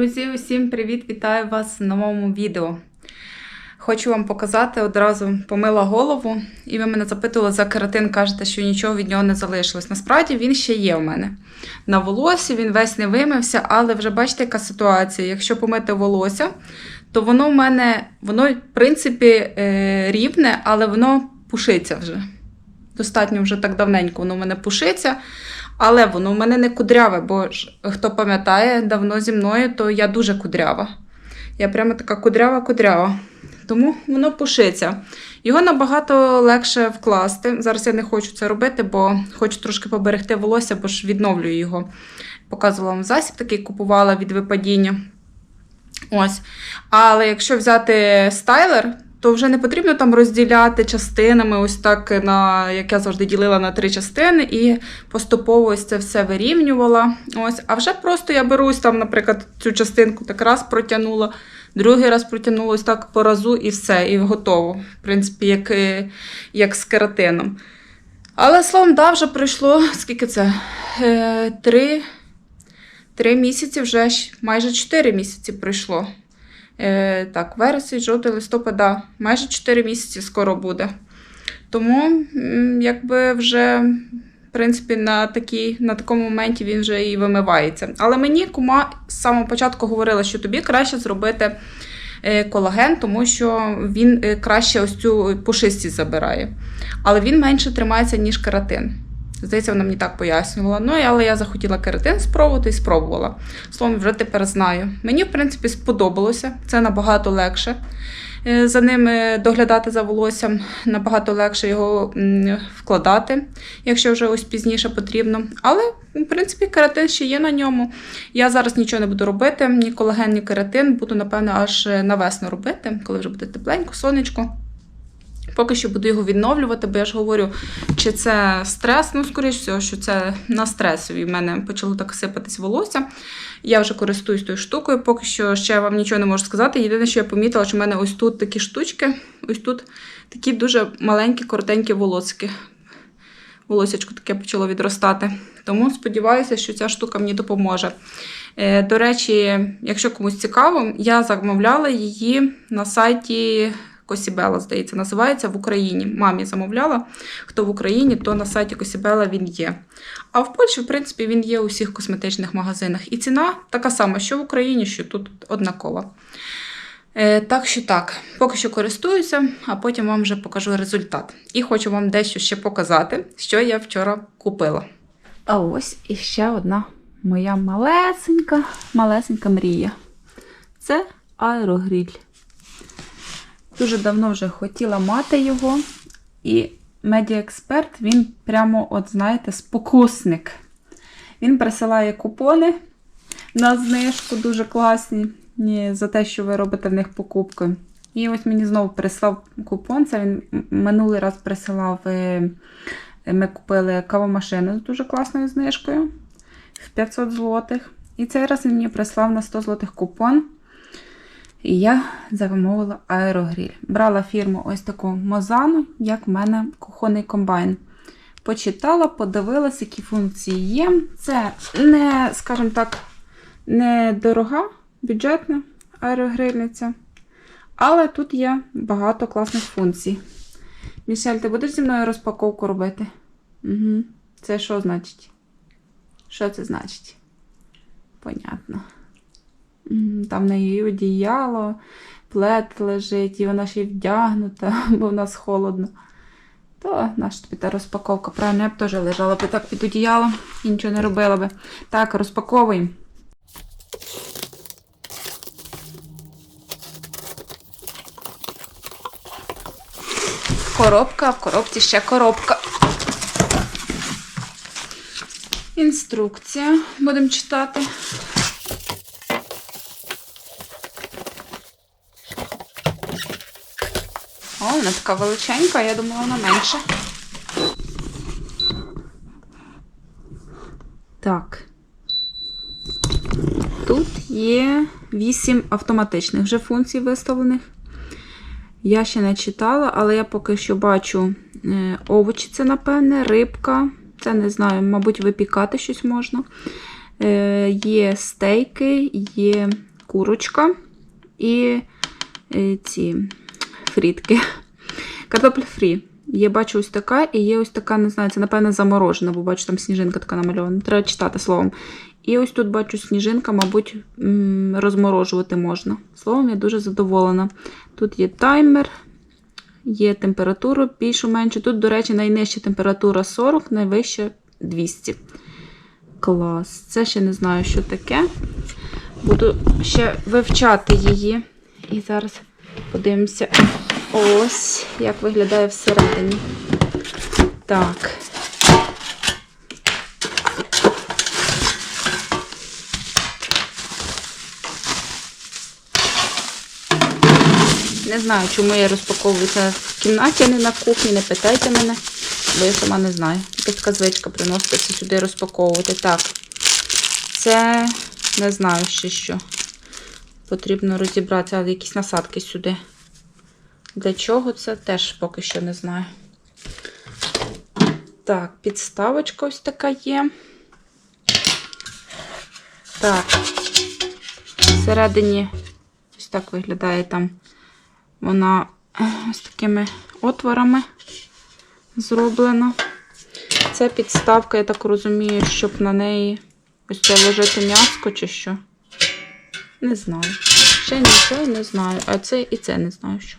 Друзі, усім привіт! Вітаю вас в новому відео. Хочу вам показати одразу помила голову, і ви мене запитували за кератин, кажете, що нічого від нього не залишилось. Насправді він ще є у мене. На волосі він весь не вимився, але вже бачите, яка ситуація. Якщо помити волосся, то воно в мене, воно, в принципі, е, рівне, але воно пушиться вже. Достатньо вже так давненько воно в мене пушиться. Але воно в мене не кудряве, бо ж, хто пам'ятає давно зі мною, то я дуже кудрява. Я прямо така кудрява-кудрява. Тому воно пушиться. Його набагато легше вкласти. Зараз я не хочу це робити, бо хочу трошки поберегти волосся, бо ж відновлюю його. Показувала вам засіб такий, купувала від випадіння. Ось. Але якщо взяти стайлер, то вже не потрібно там розділяти частинами, ось так, на, як я завжди ділила на три частини, і поступово ось це все вирівнювала. Ось. А вже просто я берусь там, наприклад, цю частинку так раз протягнула, другий раз протягнула ось так по разу і все, і готово. В принципі, як, е, як з кератином. Але словом, да, вже пройшло, скільки це? Е, три, три місяці, вже майже чотири місяці пройшло. Е, так, вересень, жовтий, листопад, да, майже 4 місяці скоро буде. Тому, якби вже, в принципі, на, такій, на такому моменті він вже і вимивається. Але мені кума з самого початку говорила, що тобі краще зробити е, колаген, тому що він е, краще ось цю пушистість забирає. Але він менше тримається, ніж кератин. Здається, вона мені так пояснювала. Ну, але я захотіла кератин спробувати і спробувала. Словом, вже тепер знаю. Мені, в принципі, сподобалося. Це набагато легше. Е, За ним е, доглядати за волоссям набагато легше його вкладати, якщо вже ось пізніше потрібно. Але, в принципі, кератин ще є на ньому. Я зараз нічого не буду робити, ні колаген, ні кератин. Буду, напевно, аж е, на весну робити, коли вже буде тепленько, сонечко. Поки що буду його відновлювати, бо я ж говорю, чи це стрес, ну, скоріш всього, що це на стресові. В мене почало так сипатись волосся. Я вже користуюсь тою штукою, поки що ще вам нічого не можу сказати. Єдине, що я помітила, що в мене ось тут такі штучки, ось тут такі дуже маленькі, коротенькі волосики. Волосячко таке почало відростати. Тому сподіваюся, що ця штука мені допоможе. Е, До речі, якщо комусь цікаво, я замовляла її на сайті Косібела, здається, називається в Україні. Мамі замовляла. Хто в Україні, то на сайті Косібела він є. А в Польщі, в принципі, він є у всіх косметичних магазинах. І ціна така сама, що в Україні, що тут однакова. Е, так що так, поки що користуюся, а потім вам вже покажу результат. І хочу вам дещо ще показати, що я вчора купила. А ось іще одна моя малесенька, малесенька мрія. Це аерогріль. Дуже давно вже хотіла мати його. І медіаексперт, він прямо, от знаєте, спокусник. Він присилає купони на знижку, дуже класні, за те, що ви робите в них покупки. І ось мені знову прислав купон. Це він минулий раз присилав. е, Ми купили кавомашину з дуже класною знижкою в 500 злотих. І цей раз він мені прислав на 100 злотих купон. І я замовила аерогріль. Брала фірму ось таку Мозану, як в мене кухонний комбайн. Почитала, подивилася, які функції є. Це не, скажімо так, не дорога, бюджетна аерогрильниця. Але тут є багато класних функцій. Мішель, ти будеш зі мною розпаковку робити? Угу. Це що значить? Що це значить? Понятно. Там в неї одіяло, плед лежить, і вона ще й вдягнута, бо в нас холодно. То наша тобі та розпаковка. Правильно, я б теж лежала б так під одіялом і нічого не робила би. Так, розпаковуємо. Коробка, в коробці ще коробка. Інструкція будемо читати. О, вона така величенька, я думала, вона менша. Так. Тут є 8 автоматичних вже функцій виставлених. Я ще не читала, але я поки що бачу е, овочі, це, напевне, рибка. Це не знаю, мабуть, випікати щось можна. Е, Є стейки, є курочка і е, ці фрітки. Картопля фрі. Є, бачу, ось така, і є ось така, не знаю, це, напевно, заморожена, бо бачу, там сніжинка така намальована. Треба читати словом. І ось тут бачу сніжинка, мабуть, розморожувати можна. Словом, я дуже задоволена. Тут є таймер, є температура більшу меншу. Тут, до речі, найнижча температура 40, найвища 200. Клас. Це ще не знаю, що таке. Буду ще вивчати її. І зараз подивимося. Ось, як виглядає всередині. Так. Не знаю, чому я розпаковую це в кімнаті, а не на кухні. Не питайте мене, бо я сама не знаю. Така звичка приноситься сюди розпаковувати. Так. Це не знаю ще що. Потрібно розібратися, але якісь насадки сюди. Для чого це теж поки що не знаю. Так, підставочка ось така є. Так. Всередині ось так виглядає там. Вона з такими отворами зроблена. Це підставка, я так розумію, щоб на неї ось це ложити м'яско чи що. Не знаю. Ще нічого не знаю. А це і це не знаю що.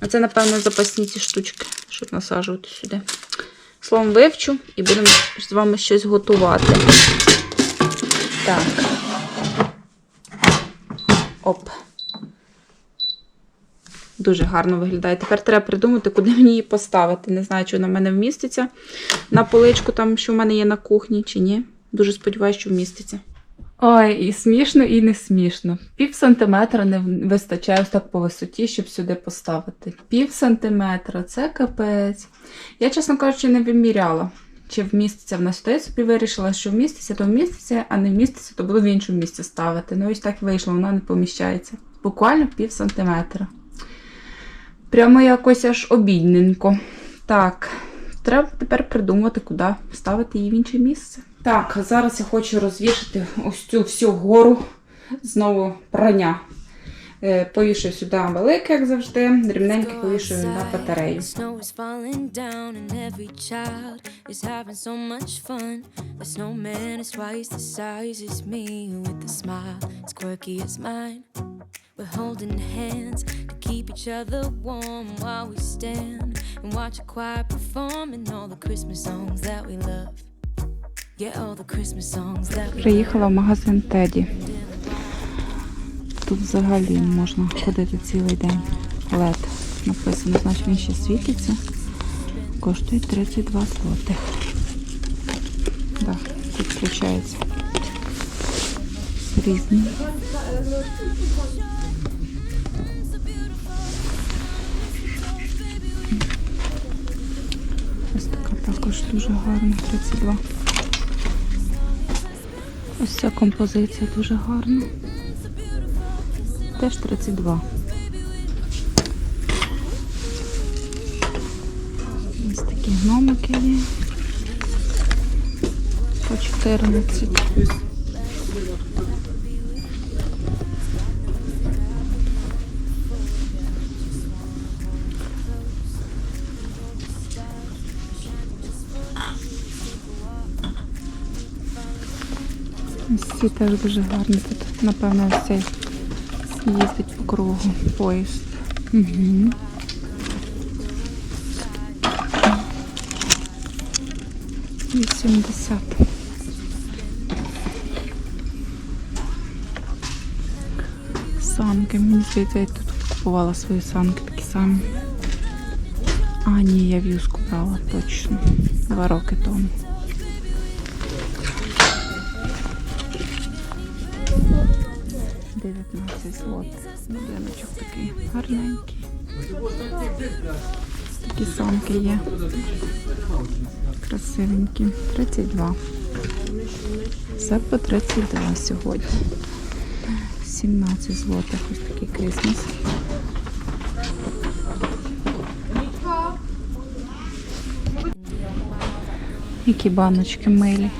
А це, напевно, запасні ці штучки, щоб насаджувати сюди. Словом, вивчу і будемо з вами щось готувати. Так. Оп. Дуже гарно виглядає. Тепер треба придумати, куди мені її поставити. Не знаю, чи вона в мене вміститься на поличку, там, що в мене є на кухні, чи ні. Дуже сподіваюся, що вміститься. Ой, і смішно, і не смішно. Пів сантиметра не вистачає ось так по висоті, щоб сюди поставити. Пів сантиметра це капець. Я, чесно кажучи, не виміряла, чи вміститься вона сюди. Я собі вирішила, що вміститься, то вміститься, а не вміститься, то буду в іншому місці ставити. Ну, ось так вийшло, вона не поміщається. Буквально пів сантиметра. Прямо якось аж обідненько. Так, треба тепер придумати, куди ставити її в інше місце. Так, зараз я хочу розвішати ось цю всю гору знову прання. Е, Повішую сюди велике, як завжди, дрібненьке повішую на батарею. We're holding hands to keep each other warm while we stand and watch a choir performing all the Christmas songs that we love. Приїхала в магазин Теді. Тут взагалі можна ходити цілий день. LED написано, значить він ще світиться. Коштує 32 злотих. Да, тут включається. Різні. Ось така також дуже гарна, 32. Ось ця композиція дуже гарна. Теж 32. Ось такі гномики є. По 14. Ці теж дуже гарні. Тут, напевно, цей їздить по кругу поїзд. Угу. Вісімдесят. Санки. Мені здається, я тут купувала свої санки такі самі. А, ні, я в'юзку брала точно. Два роки тому. Дев'ятнадцять злотих. Будиночок такий гарненький. Такі самки є. Красивенькі. 32. Все по 32 сьогодні. 17 злотих. Ось такий крисмас. Які баночки милі.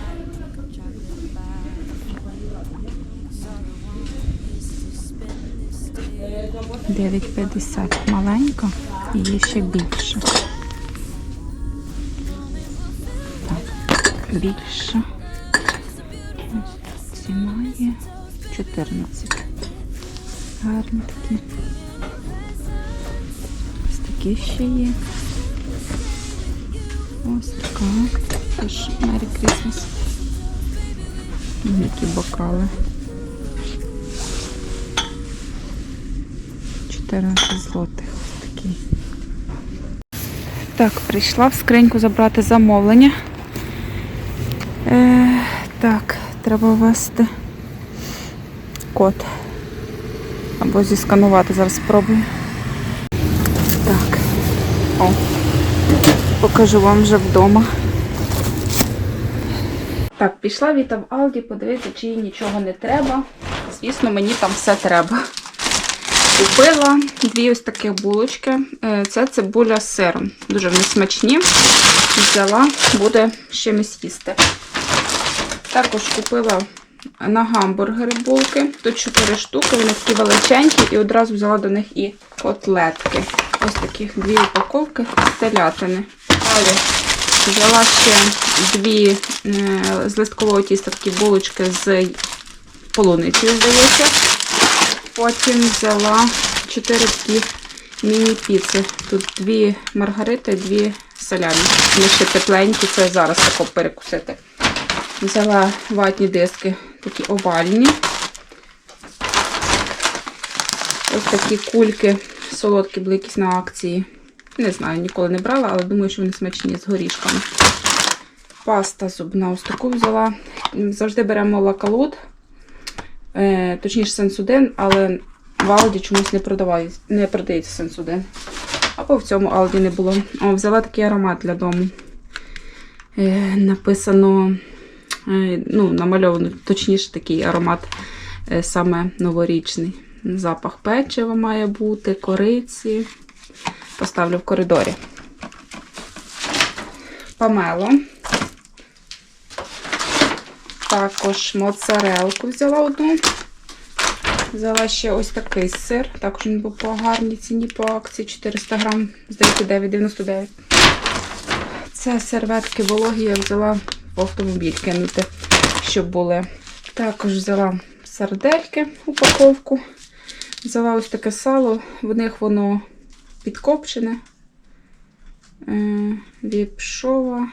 9,50 маленька і є ще більше. Так, більше. Ціна є 14. Гарні такі. Ось такі ще є. Ось така. Теж Merry Christmas. Які бокали. 14 злотих. Такі. Так, прийшла в скриньку забрати замовлення. Е, так, треба ввести код. Або зісканувати, зараз спробую. Так. О. Покажу вам вже вдома. Так, пішла Віта в Алді, подивитися, чи їй нічого не треба. Звісно, мені там все треба. Купила дві ось такі булочки. Е, Це цибуля з сиром. Дуже вони смачні. Взяла, буде чимось їсти. Також купила на гамбургери булки. Тут 4 штуки, вони такі величенькі, і одразу взяла до них і котлетки. Ось таких дві упаковки з телятини. Далі взяла ще дві е, з листкового тіста такі булочки з полуницею, здається. Потім взяла 4 такі міні-піци. Тут дві маргарити, дві салямі. Вони ще тепленькі, це зараз тако перекусити. Взяла ватні диски, такі овальні. Ось такі кульки, солодкі були якісь на акції. Не знаю, ніколи не брала, але думаю, що вони смачні з горішками. Паста зубна ось таку взяла. Завжди беремо лакалут, е, точніше сенсудин, але в Алді чомусь не, не продається сенсудин. Або в цьому Алді не було. О, взяла такий аромат для дому. Е, написано, е, ну, намальовано, точніше, такий аромат е, саме новорічний. Запах печива має бути, кориці. Поставлю в коридорі. Памело. Також моцарелку взяла одну. Взяла ще ось такий сир. Також він був по гарній ціні по акції 400 грам, здається, 9,99. Це серветки вологі я взяла в автомобіль кинути, щоб були. Також взяла сардельки, упаковку. Взяла ось таке сало, в них воно підкопчене. Е, Віпшова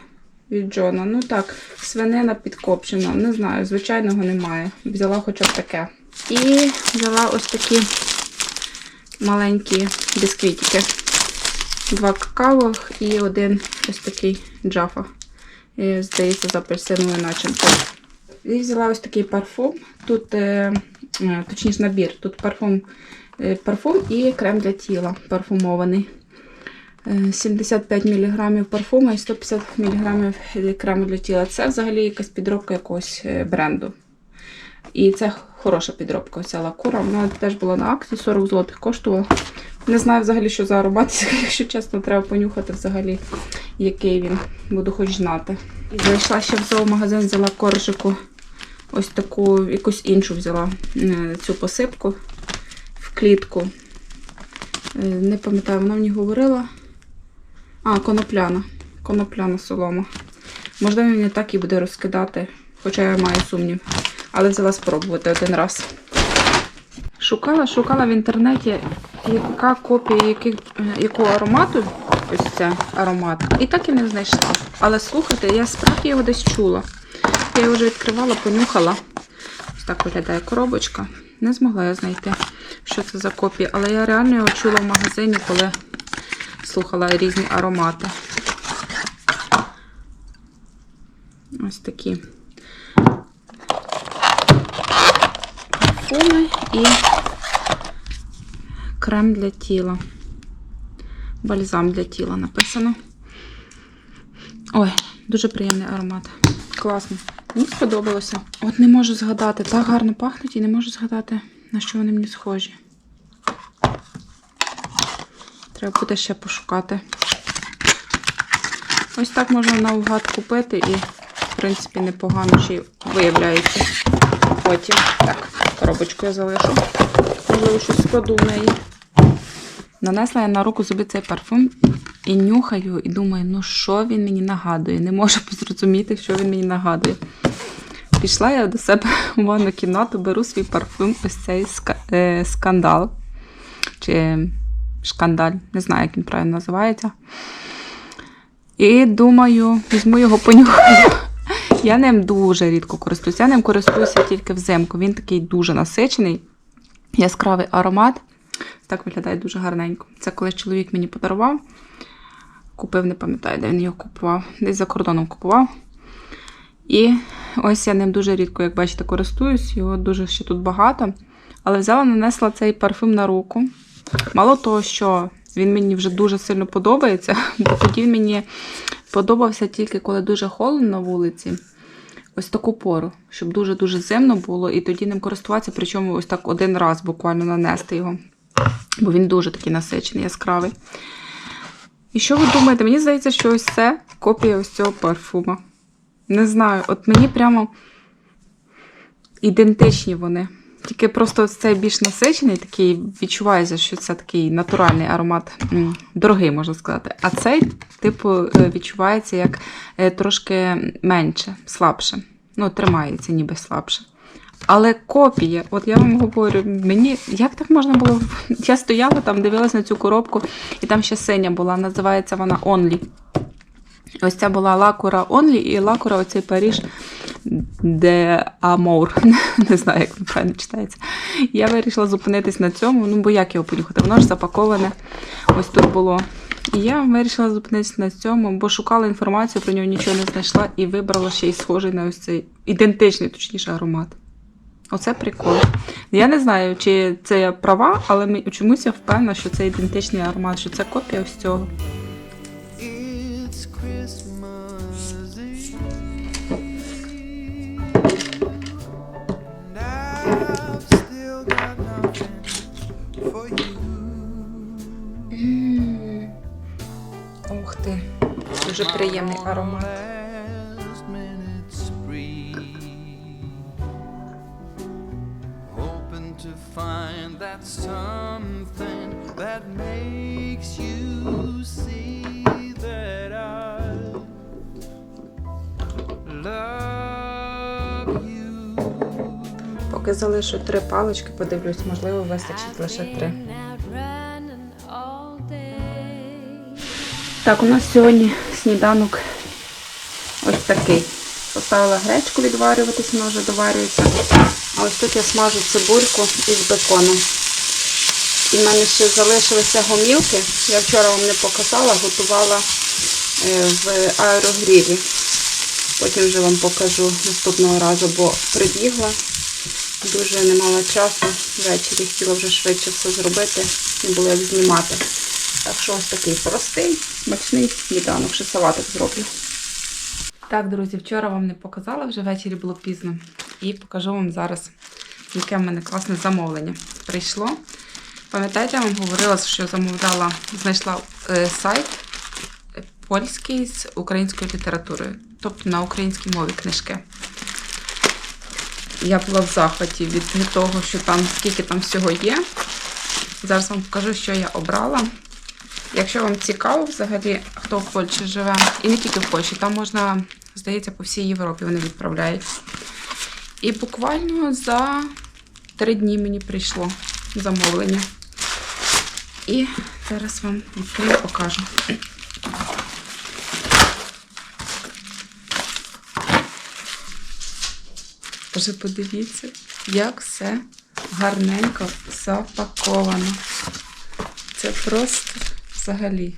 від Джона. Ну так, свинина підкопчена. Не знаю, звичайного немає. Взяла хоча б таке. І взяла ось такі маленькі бісквітики. Два какавових і один ось такий джафа. І, здається, з апельсиновою начинкою. І взяла ось такий парфум. Тут, е, е, точніше, набір. Тут парфум, е, парфум і крем для тіла парфумований. Е, 75 мг парфуму і 150 мг крему для тіла. Це взагалі якась підробка якогось е, бренду. І це хороша підробка, ця лакура. Вона теж була на акції, 40 злотих коштувала. Не знаю взагалі, що за аромат, якщо чесно, треба понюхати взагалі, який він. Буду хоч знати. Зайшла ще в зоомагазин, взяла коржику. Ось таку, якусь іншу взяла е, цю посипку в клітку. Е, Не пам'ятаю, вона мені говорила. А, конопляна. Конопляна солома. Можливо, мені так і буде розкидати, хоча я маю сумнів. Але взяла спробувати один раз. Шукала, шукала в інтернеті, яка копія яких, е, якого аромату. Ось це аромат. І так і не знайшла. Але слухайте, я справді його десь чула. Я його вже відкривала, понюхала. Ось так виглядає коробочка. Не змогла я знайти, що це за копія. Але я реально його чула в магазині, коли слухала різні аромати. Ось такі парфуми і крем для тіла. Бальзам для тіла написано. Ой, дуже приємний аромат. Класно. Мені сподобалося. От не можу згадати. Так гарно пахнуть і не можу згадати, на що вони мені схожі. Треба буде ще пошукати. Ось так можна наугад купити і, в принципі, непогано ще виявляється. Потім. Так, коробочку я залишу. Можливо, щось складу в неї. Нанесла я на руку собі цей парфум і нюхаю, і думаю, ну що він мені нагадує? Не можу зрозуміти, що він мені нагадує. Пішла я до себе в ванну кімнату, беру свій парфум, ось цей е, скандал. Чи шкандаль, не знаю, як він правильно називається. І думаю, візьму його понюхаю. Я ним дуже рідко користуюся. Я ним користуюся тільки взимку. Він такий дуже насичений, яскравий аромат. Так виглядає дуже гарненько. Це коли чоловік мені подарував. Купив, не пам'ятаю, де він його купував. Десь за кордоном купував. І ось я ним дуже рідко, як бачите, користуюсь. Його дуже ще тут багато. Але взяла, нанесла цей парфюм на руку. Мало того, що він мені вже дуже сильно подобається, бо тоді мені подобався тільки коли дуже холодно на вулиці. Ось таку пору, щоб дуже-дуже зимно було, і тоді ним користуватися, причому ось так один раз буквально нанести його. Бо він дуже такий насичений, яскравий. І що ви думаєте? Мені здається, що ось це копія ось цього парфума. Не знаю, от мені прямо ідентичні вони. Тільки просто цей більш насичений, такий відчувається, що це такий натуральний аромат, дорогий, можна сказати. А цей, типу, е, відчувається як е, трошки менше, слабше. Ну, тримається ніби слабше. Але копія, от я вам говорю, мені як так можна було? Я стояла там, дивилася на цю коробку, і там ще синя була, називається вона Only. Ось ця була лакура Only і лакура оцей Паріж де Амор. Не знаю, як він правильно читається. Я вирішила зупинитись на цьому, ну бо як його понюхати? Воно ж запаковане. Ось тут було. І я вирішила зупинитись на цьому, бо шукала інформацію, про нього нічого не знайшла і вибрала ще й схожий на ось цей ідентичний, точніше, аромат. Оце прикол. Я не знаю, чи це я права, але чомусь я впевнена, що це ідентичний аромат, що це копія ось цього. I love you. Поки залишу три палички, подивлюсь, можливо, вистачить лише три. Так, у нас сьогодні сніданок ось такий. Поставила гречку відварюватись, вона вже доварюється. А ось тут я смажу цибульку із беконом. І в мене ще залишилися гомілки. Я вчора вам не показала, готувала е, в аерогрілі. Потім вже вам покажу наступного разу, бо прибігла. Дуже не мала часу. Ввечері хотіла вже швидше все зробити. Не було як знімати. Так що ось такий простий, смачний сніданок, ще салатик зроблю. Так, друзі, вчора вам не показала, вже ввечері було пізно. І покажу вам зараз, яке в мене класне замовлення прийшло. Пам'ятаєте, я вам говорила, що замовляла, знайшла е, сайт польський з українською літературою, тобто на українській мові книжки. Я була в захваті від того, що там скільки там всього є. Зараз вам покажу, що я обрала. Якщо вам цікаво взагалі, хто в Польщі живе, і не тільки в Польщі, там можна, здається, по всій Європі вони відправляють. І буквально за три дні мені прийшло замовлення. І зараз вам відкрию покажу. Тож подивіться, як все гарненько запаковано. Це просто взагалі.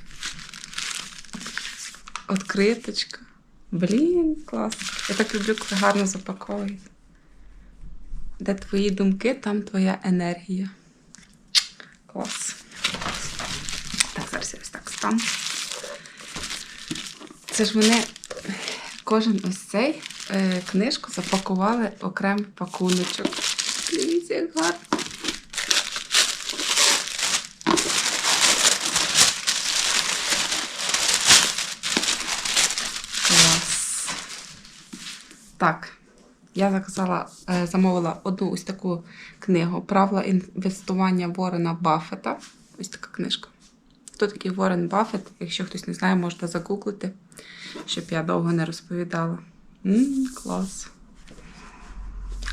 Откриточка. Блін, клас. Я так люблю, коли гарно запаковують. Де твої думки, там твоя енергія. Клас. Так, зараз я ось так стану. Це ж вони кожен ось цей е, книжку запакували окремий пакуночок. Дивіться, як гарно. Клас. Так, я заказала, е, замовила одну ось таку книгу Правила інвестування Ворена Баффета. Ось така книжка. Хто такий Уоррен Баффет? Якщо хтось не знає, можна загуглити, щоб я довго не розповідала. Мм, клас.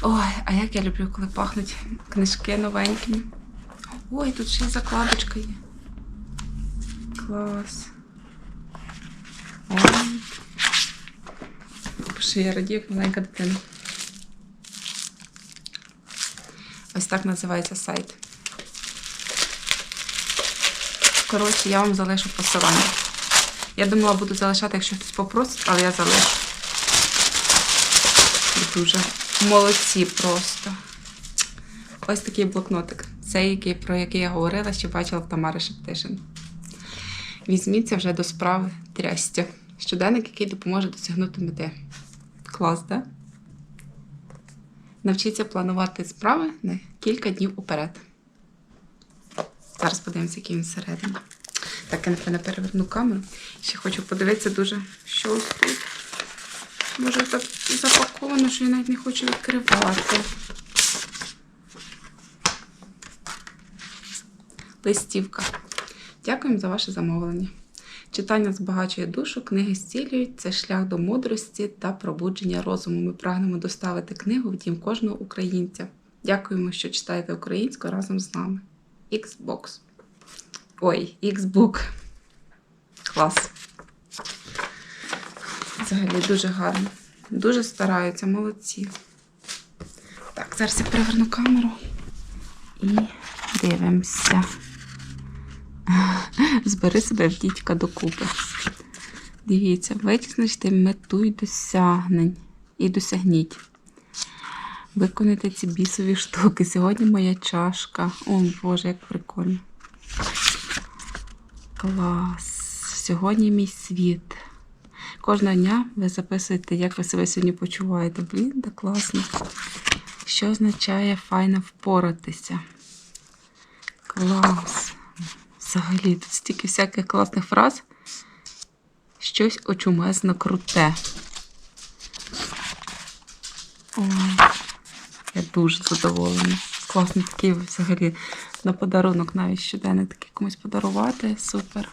Ой, а як я люблю, коли пахнуть книжки новенькими. Ой, тут ще й закладочка є. Клас. Ой. Що я радію, як маленька дитина. Ось так називається сайт. Коротше, я вам залишу посилання. Я думала, буду залишати, якщо хтось попросить, але я залишу. Дуже молодці просто. Ось такий блокнотик. Цей, який, про який я говорила, що бачила в Тамари Шептишин. Візьміться вже до справи трястя. Щоденник, який допоможе досягнути мети. Клас. Да? Навчіться планувати справи на кілька днів уперед. Зараз подивимося, який він всередині. Так, я напевно переверну камеру. Ще хочу подивитися дуже, що ось тут. Може, так запаковано, що я навіть не хочу відкривати. Листівка. Дякуємо за ваше замовлення. Читання збагачує душу, книги зцілюють. Це шлях до мудрості та пробудження розуму. Ми прагнемо доставити книгу в дім кожного українця. Дякуємо, що читаєте українську разом з нами. Xbox. Ой, Xbook. Клас. Взагалі дуже гарно. Дуже стараються, молодці. Так, зараз я переверну камеру і дивимося. Збери себе в дідька докупи. Дивіться, витіснити мету і досягнень. І досягніть. Виконайте ці бісові штуки. Сьогодні моя чашка. О, Боже, як прикольно. Клас. Сьогодні мій світ. Кожного дня ви записуєте, як ви себе сьогодні почуваєте. Блін, так класно. Що означає файно впоратися? Клас. Взагалі, тут стільки всяких класних фраз. Щось очумезно круте. Ой, я дуже задоволена. Класний такий взагалі на подарунок навіть щоденник такий комусь подарувати. Супер.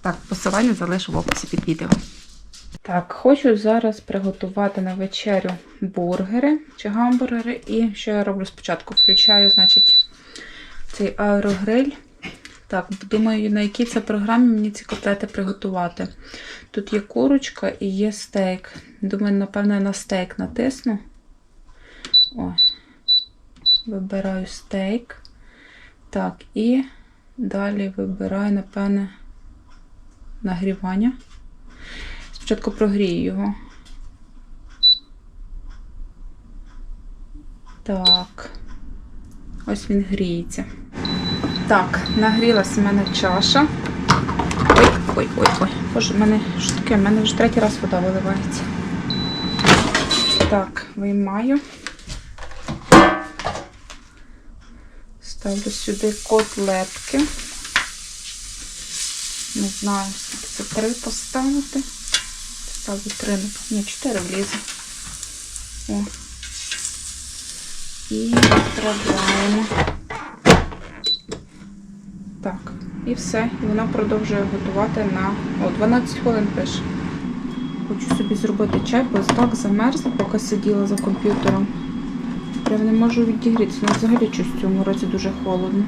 Так, посилання залишу в описі під відео. Так, хочу зараз приготувати на вечерю бургери чи гамбургери. І що я роблю спочатку? Включаю, значить, цей аерогриль. Так, думаю, на якій це програмі мені ці котлети приготувати. Тут є курочка і є стейк. Думаю, напевно, на стейк натисну. О, вибираю стейк. Так, і далі вибираю, напевне, нагрівання. Спочатку прогрію його. Так. Ось він гріється. Так, нагрілася в мене чаша. Ой, ой, ой, ой. Боже, в мене що таке? В мене вже третій раз вода виливається. Так, виймаю. Ставлю сюди котлетки. Не знаю, скільки це три поставити. Ставлю три, ні, чотири влізе. О. І відправляємо. Так, і все. І вона продовжує готувати на О, 12 хвилин пише. Хочу собі зробити чай, бо так замерзла, поки сиділа за комп'ютером. Я не можу відігрітися. але взагалі щось в цьому році дуже холодно.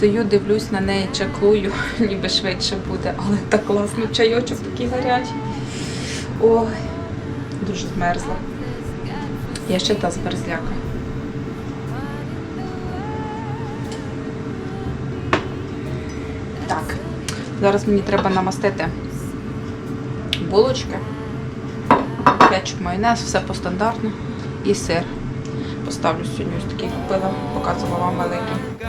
Стою, дивлюсь на неї, чаклую, ніби швидше буде, але так класно, чайочок такий гарячий. Ой, дуже змерзла. Я ще та змерзляка. Так, зараз мені треба намастити булочки, кетчуп, майонез, все по стандартну і сир. Поставлю сьогодні ось такий купила, показувала вам великий.